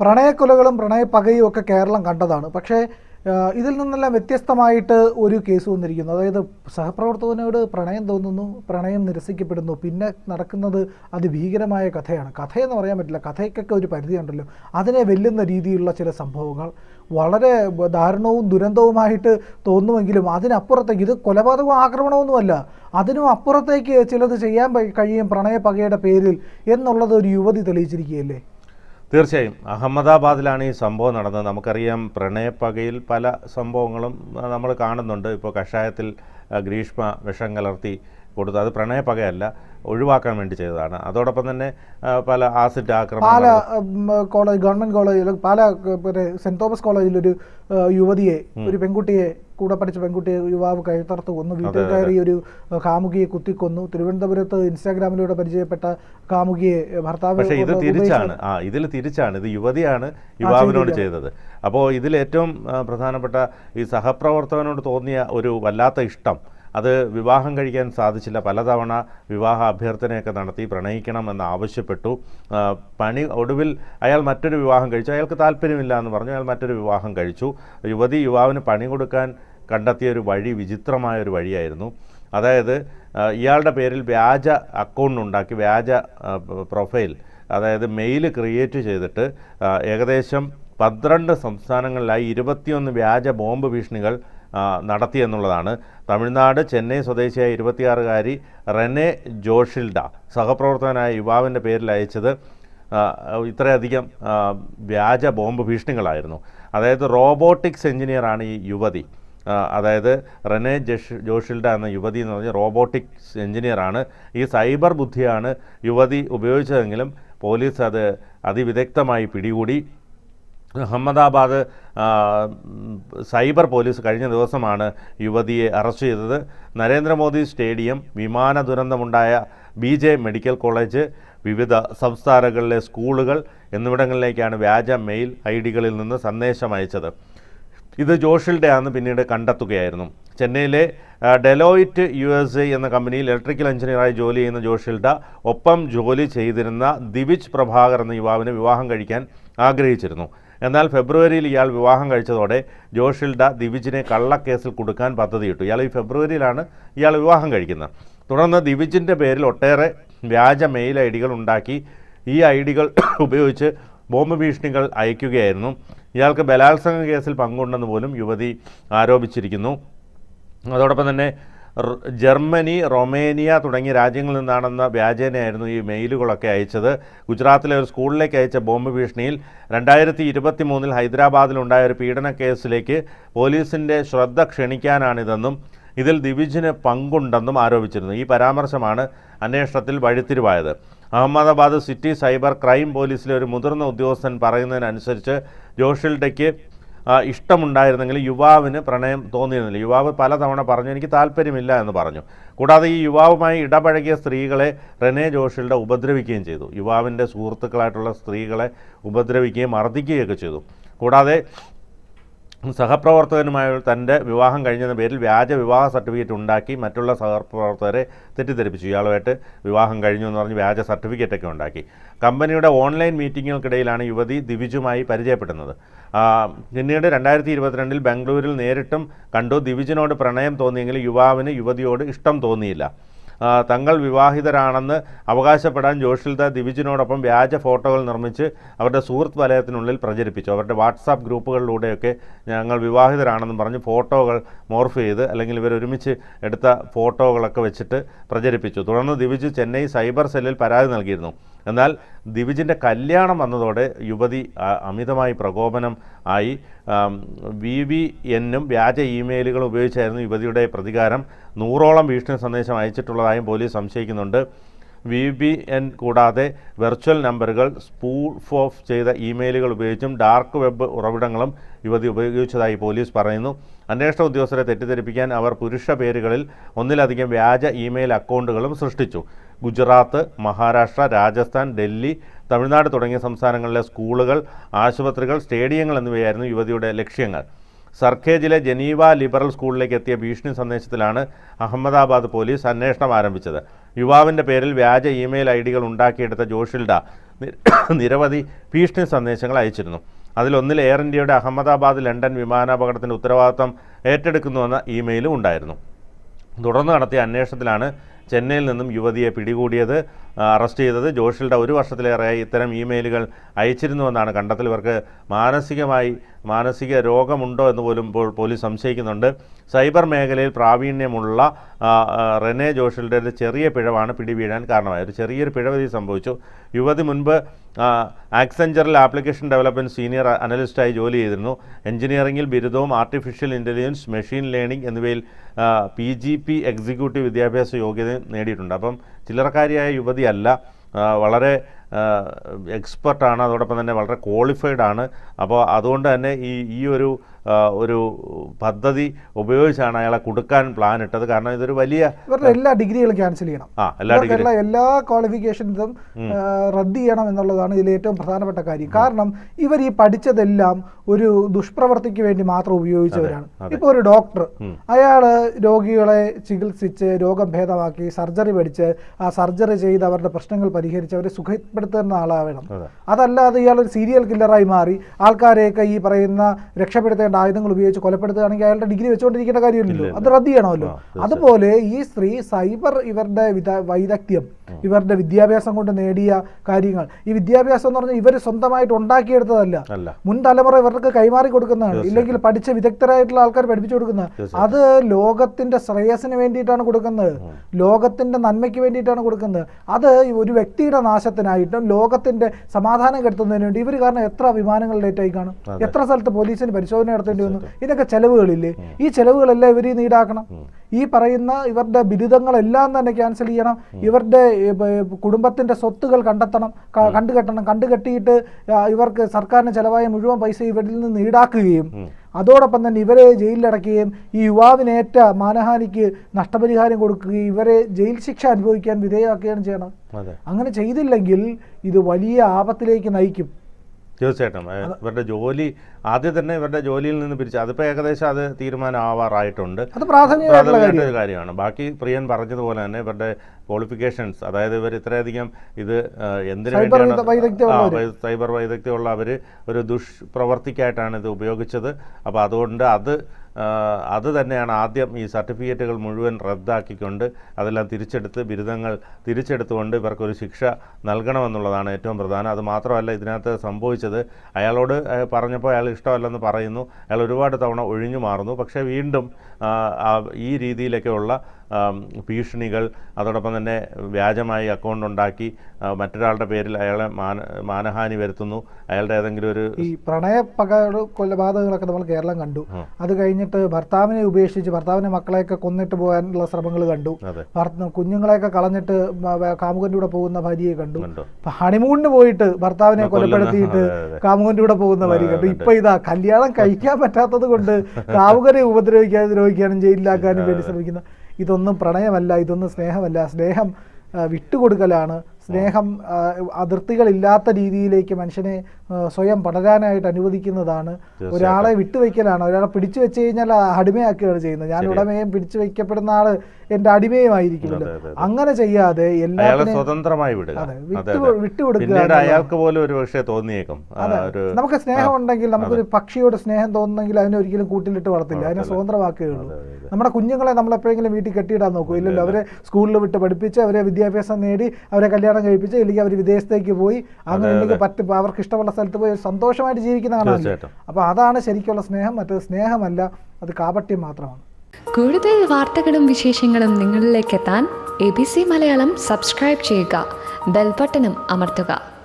പ്രണയക്കൊലകളും പ്രണയപ്പകയും ഒക്കെ കേരളം കണ്ടതാണ്. പക്ഷേ ഇതിൽ നിന്നെല്ലാം വ്യത്യസ്തമായിട്ട് ഒരു കേസ് വന്നിരിക്കുന്നു. അതായത് സഹപ്രവർത്തകനോട് പ്രണയം തോന്നുന്നു പ്രണയം നിരസിക്കപ്പെടുന്നു. പിന്നെ നടക്കുന്നത് അതിഭീകരമായ കഥയാണ്. കഥയെന്ന് പറയാൻ പറ്റില്ല. കഥയ്ക്കൊക്കെ ഒരു പരിധിയുണ്ടല്ലോ. അതിനെ വെല്ലുന്ന രീതിയിലുള്ള ചില സംഭവങ്ങൾ വളരെ ദാരുണവും ദുരന്തവുമായിട്ട് തോന്നുമെങ്കിലും അതിനപ്പുറത്തേക്ക് ഇത് കൊലപാതകവും ആക്രമണമൊന്നുമല്ല അതിനും അപ്പുറത്തേക്ക് ചിലത് ചെയ്യാൻ കഴിയും പ്രണയപ്പകയുടെ പേരിൽ എന്നുള്ളത് ഒരു യുവതി തെളിയിച്ചിരിക്കുകയല്ലേ? തീർച്ചയായും. അഹമ്മദാബാദിലാണ് ഈ സംഭവം നടന്നത്. നമുക്കറിയാം പ്രണയപ്പകയിൽ പല സംഭവങ്ങളും നമ്മൾ കാണുന്നുണ്ട്. ഇപ്പോൾ കഷായത്തിൽ ഗ്രീഷ്മ വിഷം കലർത്തി കൊടുത്തു അത് പ്രണയപ്പകയല്ല ഒഴിവാക്കാൻ വേണ്ടി ചെയ്തതാണ്. അതോടൊപ്പം തന്നെ പല ആസിഡ് ആക്രമണം കോളേജ് ഗവൺമെന്റ് കോളേജിൽ പല സെന്റ് തോമസ് കോളേജിൽ ഒരു യുവതിയെ ഒരു പെൺകുട്ടിയെ കൂടെ പഠിച്ച പെൺകുട്ടി യുവാവ് കഴുത്തറത്ത് കൊന്നു. വീട്ടിൽ കയറി ഒരു കാമുകിയെ കുത്തിക്കൊന്നു. തിരുവനന്തപുരത്ത് ഇൻസ്റ്റാഗ്രാമിലൂടെ പരിചയപ്പെട്ട കാമുകിയെ ഭർത്താവ് പക്ഷേ ഇത് തിരിച്ചാണ്. ആ ഇതിൽ തിരിച്ചാണ്. ഇത് യുവതിയാണ് യുവാവിനോട് ചെയ്തത്. അപ്പോൾ ഇതിൽ ഏറ്റവും പ്രധാനപ്പെട്ട ഈ സഹപ്രവർത്തകനോട് തോന്നിയ ഒരു വല്ലാത്ത ഇഷ്ടം. അത് വിവാഹം കഴിക്കാൻ സാധിച്ചില്ല. പലതവണ വിവാഹ അഭ്യർത്ഥനയൊക്കെ നടത്തി പ്രണയിക്കണമെന്ന് ആവശ്യപ്പെട്ടു. പണി ഒടുവിൽ അയാൾ മറ്റൊരു വിവാഹം കഴിച്ചു. അയാൾക്ക് താല്പര്യമില്ല എന്ന് പറഞ്ഞു. അയാൾ മറ്റൊരു വിവാഹം കഴിച്ചു. യുവതി യുവാവിന് പണി കൊടുക്കാൻ കണ്ടെത്തിയ ഒരു വഴി വിചിത്രമായ ഒരു വഴിയായിരുന്നു. അതായത് ഇയാളുടെ പേരിൽ വ്യാജ അക്കൗണ്ട് ഉണ്ടാക്കി വ്യാജ പ്രൊഫൈൽ അതായത് മെയിൽ ക്രിയേറ്റ് ചെയ്തിട്ട് ഏകദേശം പന്ത്രണ്ട് സംസ്ഥാനങ്ങളിലായി ഇരുപത്തിയൊന്ന് വ്യാജ ബോംബ് ഭീഷണികൾ നടത്തി എന്നുള്ളതാണ്. തമിഴ്നാട് ചെന്നൈ സ്വദേശിയായ ഇരുപത്തിയാറുകാരി റെനെ ജോഷിൽഡ സഹപ്രവർത്തകനായ യുവാവിന്റെ പേരിൽ അയച്ചത് ഇത്രയധികം വ്യാജ ബോംബ് ഭീഷണികളായിരുന്നു. അതായത് റോബോട്ടിക്സ് എഞ്ചിനീയറാണ് ഈ യുവതി. അതായത് റെനെ ജഷ് ജോഷിൽഡ എന്ന യുവതി എന്ന് പറഞ്ഞ റോബോട്ടിക്സ് എഞ്ചിനീയറാണ്. ഈ സൈബർ ബുദ്ധിയാണ് യുവതി ഉപയോഗിച്ചതെങ്കിലും പോലീസ് അത് അതിവിദഗ്ധമായി പിടികൂടി. അഹമ്മദാബാദ് സൈബർ പോലീസ് കഴിഞ്ഞ ദിവസമാണ് യുവതിയെ അറസ്റ്റ് ചെയ്തത്. നരേന്ദ്രമോദി സ്റ്റേഡിയം വിമാന ദുരന്തമുണ്ടായ ബി ജെ മെഡിക്കൽ കോളേജ് വിവിധ സംസ്ഥാനങ്ങളിലെ സ്കൂളുകൾ എന്നിവിടങ്ങളിലേക്കാണ് വ്യാജ മെയിൽ ഐ ഡികളിൽ നിന്ന് സന്ദേശം അയച്ചത്. ഇത് ജോഷിൽഡെ ആണെന്ന് പിന്നീട് കണ്ടെത്തുകയായിരുന്നു. ചെന്നൈയിലെ ഡെലോയിറ്റ് യു എസ് എ എന്ന കമ്പനിയിൽ ഇലക്ട്രിക്കൽ എഞ്ചിനീയറായി ജോലി ചെയ്യുന്ന ജോഷിൽഡ ഒപ്പം ജോലി ചെയ്തിരുന്ന ദിവിജ് പ്രഭാകർ എന്ന യുവാവിനെ വിവാഹം കഴിക്കാൻ ആഗ്രഹിച്ചിരുന്നു. എന്നാൽ ഫെബ്രുവരിയിൽ ഇയാൾ വിവാഹം കഴിച്ചതോടെ ജോഷിൽഡ ദിവിജിനെ കള്ളക്കേസിൽ കൊടുക്കാൻ പദ്ധതിയിട്ടു. ഇയാൾ ഈ ഫെബ്രുവരിയിലാണ് ഇയാൾ വിവാഹം കഴിക്കുന്നത്. തുടർന്ന് ദിവിജിന്റെ പേരിൽ ഒട്ടേറെ വ്യാജ മെയിൽ ഐ ഡികൾ ഉണ്ടാക്കി. ഈ ഐ ഡികൾ ഉപയോഗിച്ച് ബോംബ് ഭീഷണികൾ അയക്കുകയായിരുന്നു. ഇയാൾക്ക് ബലാത്സംഗ കേസിൽ പങ്കുണ്ടെന്ന് പോലും യുവതി ആരോപിച്ചിരിക്കുന്നു. അതോടൊപ്പം തന്നെ ജർമ്മനി റൊമേനിയ തുടങ്ങിയ രാജ്യങ്ങളിൽ നിന്നാണെന്ന വ്യാജേനയായിരുന്നു ഈ മെയിലുകളൊക്കെ അയച്ചത്. ഗുജറാത്തിലെ ഒരു സ്കൂളിലേക്ക് അയച്ച ബോംബ് ഭീഷണിയിൽ രണ്ടായിരത്തി ഇരുപത്തി മൂന്നിൽ ഹൈദരാബാദിലുണ്ടായ ഒരു പീഡന കേസിലേക്ക് പോലീസിന്റെ ശ്രദ്ധ ക്ഷണിക്കാനാണിതെന്നും ഇതിൽ ദിവിജിന് പങ്കുണ്ടെന്നും ആരോപിച്ചിരുന്നു. ഈ പരാമർശമാണ് അന്വേഷണത്തിൽ വഴിത്തിരിവായത്. അഹമ്മദാബാദ് സിറ്റി സൈബർ ക്രൈം പോലീസിലെ ഒരു മുതിർന്ന ഉദ്യോഗസ്ഥൻ പറയുന്നതിനനുസരിച്ച് ജോഷിൽഡയ്ക്ക് ഇഷ്ടമുണ്ടായിരുന്നെങ്കിൽ യുവാവിന് പ്രണയം തോന്നിയിരുന്നില്ല. യുവാവ് പലതവണ പറഞ്ഞു എനിക്ക് താല്പര്യമില്ല എന്ന് പറഞ്ഞു. കൂടാതെ ഈ യുവാവുമായി ഇടപഴകിയ സ്ത്രീകളെ റെനെ ജോഷിൽഡ ഉപദ്രവിക്കുകയും ചെയ്തു. യുവാവിന്റെ സുഹൃത്തുക്കളായിട്ടുള്ള സ്ത്രീകളെ ഉപദ്രവിക്കുകയും മർദ്ദിക്കുകയൊക്കെ ചെയ്തു. കൂടാതെ സഹപ്രവർത്തകനുമായി തന്റെ വിവാഹം കഴിഞ്ഞെന്ന പേരിൽ വ്യാജ വിവാഹ സർട്ടിഫിക്കറ്റ് ഉണ്ടാക്കി മറ്റുള്ള സഹപ്രവർത്തകരെ തെറ്റിദ്ധരിപ്പിച്ചു. ഇയാളുമായിട്ട് വിവാഹം കഴിഞ്ഞു എന്ന് പറഞ്ഞ് വ്യാജ സർട്ടിഫിക്കറ്റൊക്കെ ഉണ്ടാക്കി. കമ്പനിയുടെ ഓൺലൈൻ മീറ്റിങ്ങുകൾക്കിടയിലാണ് യുവതി ദിവിജുമായി പരിചയപ്പെടുന്നത്. പിന്നീട് രണ്ടായിരത്തി ഇരുപത്തിരണ്ടിൽ ബംഗളൂരിൽ നേരിട്ടും കണ്ടു. ദിവിജിനോട് പ്രണയം തോന്നിയെങ്കിലും യുവാവിന് യുവതിയോട് ഇഷ്ടം തോന്നിയില്ല. തങ്ങൾ വിവാഹിതരാണെന്ന് അവകാശപ്പെടാൻ ജോഷിൽദ ദിവിജിനോടൊപ്പം വ്യാജ ഫോട്ടോകൾ നിർമ്മിച്ച് അവരുടെ സുഹൃത്ത് വലയത്തിനുള്ളിൽ പ്രചരിപ്പിച്ചു. അവരുടെ വാട്സാപ്പ് ഗ്രൂപ്പുകളിലൂടെയൊക്കെ ഞങ്ങൾ വിവാഹിതരാണെന്ന് പറഞ്ഞ് ഫോട്ടോകൾ മോർഫ് ചെയ്ത് അല്ലെങ്കിൽ ഇവർ ഒരുമിച്ച് എടുത്ത ഫോട്ടോകളൊക്കെ വെച്ചിട്ട് പ്രചരിപ്പിച്ചു. തുടർന്ന് ദിവിജ് ചെന്നൈ സൈബർ സെല്ലിൽ പരാതി നൽകിയിരുന്നു. എന്നാൽ ദിവിജിന്റെ കല്യാണം വന്നതോടെ യുവതി അമിതമായി പ്രകോപനം ആയി. വി വി എന്നും വ്യാജ ഇമെയിലുകൾ ഉപയോഗിച്ചായിരുന്നു യുവതിയുടെ പ്രതികാരം. നൂറോളം ഭീഷണി സന്ദേശം അയച്ചിട്ടുള്ളതായും പോലീസ് സംശയിക്കുന്നുണ്ട്. വി ബി എൻ കൂടാതെ വെർച്വൽ നമ്പറുകൾ സ്പൂഫ് ഓഫ് ചെയ്ത ഇമെയിലുകൾ ഉപയോഗിച്ചും ഡാർക്ക് വെബ് ഉറവിടങ്ങളും യുവതി ഉപയോഗിച്ചതായി പോലീസ് പറയുന്നു. അന്വേഷണ ഉദ്യോഗസ്ഥരെ തെറ്റിദ്ധരിപ്പിക്കാൻ അവർ പുരുഷ പേരുകളിൽ ഒന്നിലധികം വ്യാജ ഇമെയിൽ അക്കൗണ്ടുകളും സൃഷ്ടിച്ചു. ഗുജറാത്ത് മഹാരാഷ്ട്ര രാജസ്ഥാൻ ഡൽഹി തമിഴ്നാട് തുടങ്ങിയ സംസ്ഥാനങ്ങളിലെ സ്കൂളുകൾ ആശുപത്രികൾ സ്റ്റേഡിയങ്ങൾ എന്നിവയായിരുന്നു യുവതിയുടെ ലക്ഷ്യങ്ങൾ. സർഖേജിലെ ജനീവ ലിബറൽ സ്കൂളിലേക്ക് എത്തിയ ഭീഷണി സന്ദേശത്തിലാണ് അഹമ്മദാബാദ് പോലീസ് അന്വേഷണം ആരംഭിച്ചത്. യുവാവിന്റെ പേരിൽ വ്യാജ ഇമെയിൽ ഐ ഡികൾ ഉണ്ടാക്കിയെടുത്ത ജോഷിൽഡ നിരവധി ഭീഷണി സന്ദേശങ്ങൾ അയച്ചിരുന്നു. അതിലൊന്നിൽ എയർ ഇന്ത്യയുടെ അഹമ്മദാബാദ് ലണ്ടൻ വിമാനാപകടത്തിന്റെ ഉത്തരവാദിത്തം ഏറ്റെടുക്കുന്നുവെന്ന ഇമെയിലും ഉണ്ടായിരുന്നു. തുടർന്ന് നടത്തിയ അന്വേഷണത്തിലാണ് ചെന്നൈയിൽ നിന്നും യുവതിയെ പിടികൂടിയത് അറസ്റ്റ് ചെയ്തത്. ജോഷിയുടെ ഒരു വർഷത്തിലേറെയായി ഇത്തരം ഇമെയിലുകൾ അയച്ചിരുന്നുവെന്നാണ് കണ്ടെത്തൽ. ഇവർക്ക് മാനസികമായി മാനസിക രോഗമുണ്ടോ എന്ന് പോലും ഇപ്പോൾ പോലീസ് സംശയിക്കുന്നുണ്ട്. സൈബർ മേഖലയിൽ പ്രാവീണ്യമുള്ള റെനെ ജോഷിയുടെ ഒരു ചെറിയ പിഴവാണ് പിടിവീഴാൻ കാരണമായത് ഒരു ചെറിയൊരു പിഴവ് ഇതിൽ സംഭവിച്ചു. യുവതി മുൻപ് ആക്സെഞ്ചറിൽ ആപ്ലിക്കേഷൻ ഡെവലപ്മെന്റ് സീനിയർ അനലിസ്റ്റായി ജോലി ചെയ്തിരുന്നു. എഞ്ചിനീയറിംഗിൽ ബിരുദവും ആർട്ടിഫിഷ്യൽ ഇന്റലിജൻസ് മെഷീൻ ലേണിംഗ് എന്നിവയിൽ പി ജി പി എക്സിക്യൂട്ടീവ് വിദ്യാഭ്യാസ യോഗ്യത നേടിയിട്ടുണ്ട്. അപ്പം ചില്ലറക്കാരിയായ യുവതിയല്ല വളരെ എക്സ്പെർട്ടാണ് അതോടൊപ്പം തന്നെ വളരെ ക്വാളിഫൈഡ് ആണ് അപ്പോൾ അതുകൊണ്ട് തന്നെ ഈ ഈ ഒരു ഒരു പദ്ധതി ഉപയോഗിച്ചാണ് അയാളെ കൊടുക്കാൻ പ്ലാൻ ഇട്ടത്. കാരണം ഇതൊരു വലിയ ഇവരുടെ എല്ലാ ഡിഗ്രികളും ക്യാൻസൽ ചെയ്യണം. ആ എല്ലാ ഡിഗ്രി എല്ലാ ക്വാളിഫിക്കേഷൻസും റദ്ദ് ചെയ്യണം എന്നുള്ളതാണ് ഇതിൽ ഏറ്റവും പ്രധാനപ്പെട്ട കാര്യം. കാരണം ഇവർ ഈ പഠിച്ചതെല്ലാം ഒരു ദുഷ്പ്രവർത്തിക്ക് വേണ്ടി മാത്രം ഉപയോഗിച്ചവരാണ്. ഇപ്പൊ ഒരു ഡോക്ടർ അയാൾ രോഗികളെ ചികിത്സിച്ച് രോഗം ഭേദമാക്കി സർജറി പഠിച്ച് ആ സർജറി ചെയ്ത് അവരുടെ പ്രശ്നങ്ങൾ പരിഹരിച്ച് അവരെ സുഖപ്പെടുത്തുന്ന ആളാവണം. അതല്ലാതെ ഇയാൾ ഒരു സീരിയൽ കില്ലറായി മാറി ആൾക്കാരെയൊക്കെ ഈ പറയുന്ന രക്ഷപ്പെടുത്തേണ്ട ആയുധങ്ങൾ ഉപയോഗിച്ച് കൊലപ്പെടുത്തുകയാണെങ്കിൽ അയാളുടെ ഡിഗ്രി വെച്ചുകൊണ്ടിരിക്കേണ്ട കാര്യമില്ലല്ലോ. അത് റദ്ദ് ചെയ്യണമല്ലോ. അതുപോലെ ഈ സ്ത്രീ സൈബർ ഇവരുടെ വിദ- വൈദഗ്ധ്യം ഇവരുടെ വിദ്യാഭ്യാസം കൊണ്ട് നേടിയ കാര്യങ്ങൾ. ഈ വിദ്യാഭ്യാസം എന്ന് പറഞ്ഞാൽ ഇവർ സ്വന്തമായിട്ട് ഉണ്ടാക്കിയെടുത്തതല്ല. മുൻ തലമുറ ഇവർക്ക് കൈമാറി കൊടുക്കുന്നതാണ്. ഇല്ലെങ്കിൽ പഠിച്ച വിദഗ്ധരായിട്ടുള്ള ആൾക്കാർ പഠിപ്പിച്ചു കൊടുക്കുന്നത്. അത് ലോകത്തിന്റെ ശ്രേയസിന് വേണ്ടിയിട്ടാണ് കൊടുക്കുന്നത്. ലോകത്തിന്റെ നന്മയ്ക്ക് വേണ്ടിയിട്ടാണ് കൊടുക്കുന്നത്. അത് ഒരു വ്യക്തിയുടെ നാശത്തിനായിട്ടും ലോകത്തിന്റെ സമാധാനം കെടുത്തുന്നതിന് വേണ്ടി ഇവർ കാരണം എത്ര വിമാനങ്ങൾ ലേറ്റായി കാണും? എത്ര സ്ഥലത്ത് പോലീസിന് പരിശോധന നടത്തേണ്ടി വന്നു. ഇതൊക്കെ ചെലവുകളില്ലേ? ഈ ചെലവുകളെല്ലാം ഇവർ ഈടാക്കണം. ഈ പറയുന്ന ഇവരുടെ ബിരുദങ്ങളെല്ലാം തന്നെ ക്യാൻസൽ ചെയ്യണം. ഇവരുടെ കുടുംബത്തിന്റെ സ്വത്തുകൾ കണ്ടെത്തണം. കണ്ടുകെട്ടണം. കണ്ടുകെട്ടിയിട്ട് ഇവർക്ക് സർക്കാരിന് ചെലവായ മുഴുവൻ പൈസ ഇവരിൽ നിന്ന് ഈടാക്കുകയും അതോടൊപ്പം തന്നെ ഇവരെ ജയിലിലടക്കുകയും ഈ യുവാവിനേറ്റ മാനഹാനിക്ക് നഷ്ടപരിഹാരം കൊടുക്കുകയും ഇവരെ ജയിൽ ശിക്ഷ അനുഭവിക്കാൻ വിധേയമാക്കുകയാണ് ചെയ്യണം. അങ്ങനെ ചെയ്തില്ലെങ്കിൽ ഇത് വലിയ ആപത്തിലേക്ക് നയിക്കും. തീർച്ചയായിട്ടും. ഇവരുടെ ജോലി ആദ്യം തന്നെ ഇവരുടെ ജോലിയിൽ നിന്ന് പിരിച്ച് അതിപ്പോൾ ഏകദേശം അത് തീരുമാനമാവാറായിട്ടുണ്ട്. അത് പ്രാഥമികമായിട്ടുള്ള കാര്യം കാര്യമാണ്. ബാക്കി പ്രിയൻ പറഞ്ഞതുപോലെ തന്നെ ഇവരുടെ ക്വാളിഫിക്കേഷൻസ് അതായത് ഇവർ ഇത്രയധികം ഇത് എന്തിനു വേണ്ടിയാണ് സൈബർ വൈദഗ്ധ്യമുള്ള അവർ ഒരു ദുഷ്പ്രവർത്തിക്കായിട്ടാണ് ഇത് ഉപയോഗിച്ചത്. അപ്പോൾ അതുകൊണ്ട് അത് അത് തന്നെയാണ് ആദ്യം ഈ സർട്ടിഫിക്കറ്റുകൾ മുഴുവൻ റദ്ദാക്കിക്കൊണ്ട് അതെല്ലാം തിരിച്ചെടുത്ത് ബിരുദങ്ങൾ തിരിച്ചെടുത്തുകൊണ്ട് ഇവർക്കൊരു ശിക്ഷ നൽകണമെന്നുള്ളതാണ് ഏറ്റവും പ്രധാനം. അത് മാത്രമല്ല ഇതിനകത്ത് സംഭവിച്ചത് അയാളോട് പറഞ്ഞപ്പോൾ അയാൾ ഇഷ്ടമല്ലെന്ന് പറയുന്നു. അയാൾ ഒരുപാട് തവണ ഒഴിഞ്ഞു മാറുന്നു. പക്ഷേ വീണ്ടും ഈ രീതിയിലൊക്കെയുള്ള ഭീഷണികൾ അതോടൊപ്പം തന്നെ വ്യാജമായി അക്കൗണ്ട് ഉണ്ടാക്കി മറ്റൊരാളുടെ പേരിൽ അയാളെ മാന മാനഹാനി വരുത്തുന്നു. അയാളുടെ ഏതെങ്കിലും ഒരു ഈ പ്രണയ പക കൊലപാതകങ്ങളൊക്കെ നമ്മൾ കേരളം കണ്ടു. അത് കഴിഞ്ഞിട്ട് ഭർത്താവിനെ ഉപേക്ഷിച്ച് ഭർത്താവിനെ മക്കളെയൊക്കെ കൊന്നിട്ട് പോകാനുള്ള ശ്രമങ്ങൾ കണ്ടു. കുഞ്ഞുങ്ങളെയൊക്കെ കളഞ്ഞിട്ട് കാമുകന്റെ കാമുകന്റെ കൂടെ പോകുന്ന ഭാര്യയെ കണ്ടു. ഹണിമൂണിന് പോയിട്ട് ഭർത്താവിനെ കൊലപ്പെടുത്തിയിട്ട്. കാമുകന്റെ കൂടെ പോകുന്ന ഭാര്യ കണ്ടു. ഇപ്പൊ ഇതാ കല്യാണം കഴിക്കാൻ പറ്റാത്തത് കൊണ്ട് കാമുകനെ ഉപദ്രവിക്കാതെ ദ്രോഹിക്കാനും ജയിലിലാക്കാനും വേണ്ടി ശ്രമിക്കുന്ന ഇതൊന്നും പ്രണയമല്ല ഇതൊന്നും സ്നേഹമല്ല. സ്നേഹം വിട്ടുകൊടുക്കലാണ്. സ്നേഹം അതിർത്തികളില്ലാത്ത രീതിയിലേക്ക് മനുഷ്യനെ സ്വയം പടരാനായിട്ട് അനുവദിക്കുന്നതാണ്. ഒരാളെ വിട്ടുവെക്കലാണ് ഒരാളെ പിടിച്ചു വെച്ച് കഴിഞ്ഞാൽ അടിമയാക്കുകയാണ് ചെയ്യുന്നത്. ഞാൻ ഉടമയും പിടിച്ചു വെക്കപ്പെടുന്ന ആൾ എന്റെ അടിമയുമായിരിക്കുമല്ലോ അങ്ങനെ ചെയ്യാതെ സ്വതന്ത്രമായി വിടുക. വിട്ടുകൊടുക്കുക പിന്നീട് അയാൾക്ക് പോലും ഒരു പക്ഷേ തോന്നിയേക്കും. നമുക്ക് സ്നേഹം ഉണ്ടെങ്കിൽ നമുക്കൊരു പക്ഷിയോട് സ്നേഹം തോന്നുന്നെങ്കിൽ അതിനെ ഒരിക്കലും കൂട്ടിലിട്ട് വളർത്തില്ല. അതിനെ സ്വതന്ത്രമാക്കുകയുള്ളൂ. നമ്മുടെ കുഞ്ഞുങ്ങളെ നമ്മൾ എപ്പോഴെങ്കിലും വീട്ടിൽ കെട്ടിയിടാൻ നോക്കൂ. ഇല്ലല്ലോ അവരെ സ്കൂളിൽ വിട്ട് പഠിപ്പിച്ച് അവരെ വിദ്യാഭ്യാസം നേടി അവരെ കല്യാണം കഴിപ്പിച്ച് ഇല്ലെങ്കിൽ അവർ വിദേശത്തേക്ക് പോയി. അങ്ങനെ പറ്റും അവർക്ക് ഇഷ്ടമുള്ള സ്ഥലത്ത് പോയി സന്തോഷമായിട്ട് ജീവിക്കുന്ന കാണാൻ അപ്പൊ അപ്പോൾ അതാണ് ശരിക്കുള്ള സ്നേഹം. മറ്റേത് സ്നേഹമല്ല അത് കാപട്യം മാത്രമാണ്. കൂടുതൽ വാർത്തകളും വിശേഷങ്ങളും നിങ്ങളിലേക്ക് എത്താൻ A B C Malayalam subscribe ചെയ്യുക. ബെൽബട്ടനും അമർത്തുക.